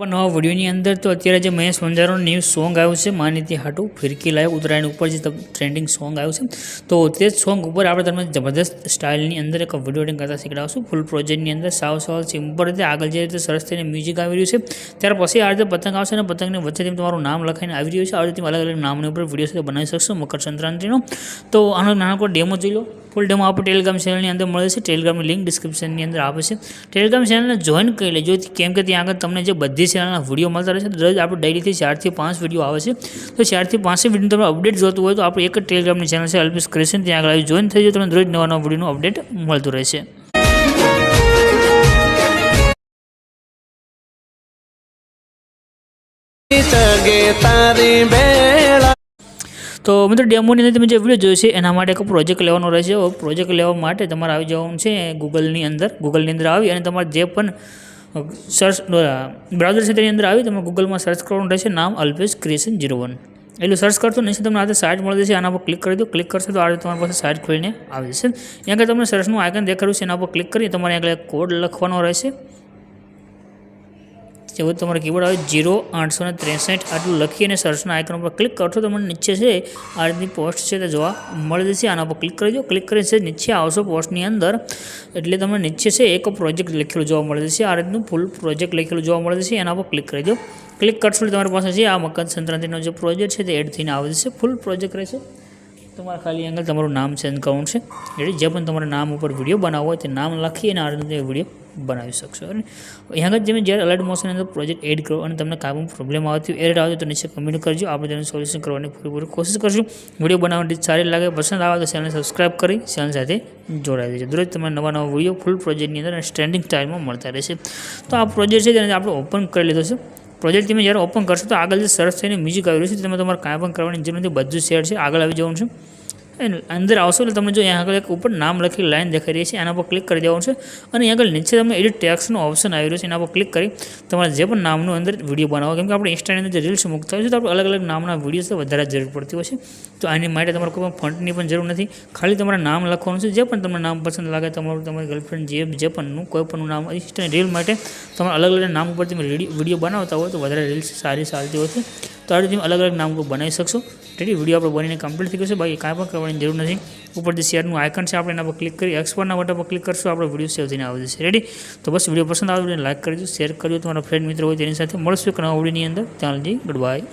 પણ નવા વિડીયોની અંદર તો અત્યારે જે મહેશ વંજારોનું ન્યૂ સોંગ આવ્યું છે માનીતી હાટુ, ફિરકી લાવ્યો ઉત્તરાયણ ઉપર જે ટ્રેન્ડિંગ સોંગ આવ્યું છે, તો તે સોંગ ઉપર આપણે તમને જબરદસ્ત સ્ટાઇલની અંદર એક વીડિયો એડિંગ કરતા શીખડાવશું. ફૂલ પ્રોજેક્ટની અંદર સાવ સાવ સિમ્પલ રીતે આગળ જે રીતે સરસ થઈને મ્યુઝિક આવી રહ્યું છે, ત્યાર પછી આ રીતે પતંગ આવશે અને પતંગની તેમ તમારું નામ લખાઈને આવી રહ્યું છે આ રીતે અલગ અલગ નામની ઉપર વીડિયો સાથે બનાવી શકશો મકર સંક્રાંતિનો તો આનો નાનકડો ડેમો જોઈ લો. ફૂલ ડેમો આપણે ટેલિગ્રામ ચેનલની અંદર મળે છે. ટેલિગ્રામની લિંક ડિસ્ક્રિપ્શનની અંદર આપે છે. ટેલિગ્રામ ચેનલને જોઈન કરી લેજો. કેમ કે ત્યાં આગળ તમને જે બધી ચેનલના વીડિયો મળતા રહે છે. રોજ આપણે ડેલીથી ચારથી પાંચ વીડિયો આવે છે. તો ચારથી પાંચ વીડિયો તમને અપડેટ જોતું હોય તો આપણે એક જ ટેલિગ્રામની ચેનલ છે. અલ્પેશ ક્રિશન ત્યાં આગળ જોઈન થઈ જાય તમને રોજ નવા નવા વિડીયોનું અપડેટ મળતું રહેશે. તારી બેળા તો મિત્રો ડેમોની અંદર તમે જે વીડિયો જોયો છે, એના માટે એક પ્રોજેક્ટ લેવાનો રહેશે પ્રોજેક્ટ લેવા માટે તમારે આવી જવાનું છે ગૂગલની અંદર. ગૂગલની અંદર આવી અને તમારે જે પણ સર્ચ બ્રાઉઝર છે તેની અંદર આવી તમારે ગૂગલમાં સર્ચ કરવાનું રહેશે, નામ અલ્પેશ ક્રિએશન ઝીરો વન એટલું સર્ચ કરશો, નીચે તમને આ સાઇટ મળી જશે, આના પર ક્લિક કરી દો. ક્લિક કરશો તો આ રીતે તમારી પાસે સાઇટ ખોલીને આવી જશે. ત્યાં આગળ તમને સર્ચનું આઇકન દેખાડ્યું છે, એના પર ક્લિક કરી તમારે આગળ કોડ લખવાનો રહેશે. જેવું તમારે કીબોર્ડ આવે જીરો આઠસો ને ત્રેસઠ. આટલું લખી અને સર્ચના આઇકન ઉપર ક્લિક કરશો તમને નીચે છે, આ રીતની પોસ્ટ છે તે જોવા મળી જશે. આના પર ક્લિક કરી દો. ક્લિક કરી છે નીચે આવશો પોસ્ટની અંદર. એટલે તમને નીચે છે એક પ્રોજેક્ટ લખેલું જોવા મળી જશે. આ રીતનું ફૂલ પ્રોજેક્ટ લખેલું જોવા મળી જશે. એના પર ક્લિક કરી દો. ક્લિક કરશો તમારી પાસે છે આ મકર સંક્રાંતિનો જે પ્રોજેક્ટ છે તે એડ થઈને આવી જશે. ફૂલ પ્રોજેક્ટ રહેશે. તમારે ખાલી આગળ તમારું નામ ચેન્જ કરવાનું છે. એટલે જે પણ તમારા નામ ઉપર વીડિયો બનાવવો હોય તે નામ લખી અને આ રીતે વીડિયો બનાવી શકશો. અને અહીંયા આગળ તમે જ્યારે અલર્ટ મોશન અંદર પ્રોજેક્ટ એડ કરો અને તમને પણ પ્રોબ્લેમ આવતી એરર આવે તો નીચે કમેન્ટ કરજો. આપણે તેનું સોલ્યુશન કરવાની પૂરેપૂરી કોશિશ કરશું. વીડિયો બનાવવાની સારી લાગે, પસંદ આવે તો ચેનલને સબસ્ક્રાઇબ કરી ચેનલ સાથે જોડાઈ દેજો દરરોજ તમને નવા નવા વીડિયો ફૂલ પ્રોજેક્ટની અંદર અને સ્ટેન્ડિંગ સ્ટાઇલમાં મળતા રહેશે. તો આ પ્રોજેક્ટ છે તેને આપણે ઓપન કરી લીધો છે. પ્રોજેક્ટ તમે જ્યારે ઓપન કરશો તો આગળ જે સરસ થઈને મ્યુઝિક આવી રહ્યું છે, તમે તમારે કાંઈ પણ કરવાની જરૂર નથી. બધું શેર છે. આગળ આવી જવાનું છે. અને અંદર આવશો એટલે તમને જો અહીંયા આગળ એક ઉપર નામ લખી લાઈન દેખાઈ રહી છે, એના પર ક્લિક કરી દેવાનું છે. અને અહીંયા આગળ નીચે તમને એડિટ ટેક્સનો ઓપ્શન આવી રહ્યો છે, એના પર ક્લિક કરી તમારે જે પણ નામનું અંદર વીડિયો બનાવો, કેમ કે આપણે ઇન્સ્ટાની અંદર જે રીલ્સ મૂકતા હોય છે, તો આપણે અલગ અલગ નામના વિડીયોઝ વધારે જરૂર પડતી હોય છે. તો આની માટે તમારે કોઈ પણ ફંટની પણ જરૂર નથી. ખાલી તમારા નામ લખવાનું છે, જે પણ તમને નામ પસંદ લાગે, તમારું, તમારી ગર્લફ્રેન્ડ જે જે પણનું, કોઈ પણનું નામ ઇન્સ્ટાની રીલ માટે તમારે અલગ અલગ નામ ઉપર તમે વીડિયો બનાવતા હોય તો વધારે રીલ્સ સારી ચાલતી હોય છે. તો આ રીતે અલગ અલગ નામ ઉપર બનાવી શકશો. તેથી વીડિયો આપણે બનીને કમ્પ્લીટ થઈ ગયો છે. બાકી કાંઈ પણ કરવાની જરૂર નથી. ઉપર જે શેરનું આઇકન છે, આપણે એના પર ક્લિક કરી એક્સપોર્ટના બટન પર ક્લિક કરશું, આપણો વીડિયો સેવ થઈને આવી જશે. રેડી તો બસ વીડિયો પસંદ આવે લાઈક કરજો શેર કરજો, તમારા ફ્રેન્ડ મિત્રો હોય તેની સાથે. મળશું એક નવા વિડીયોની અંદર. ત્યાં જઈ ગુડ બાય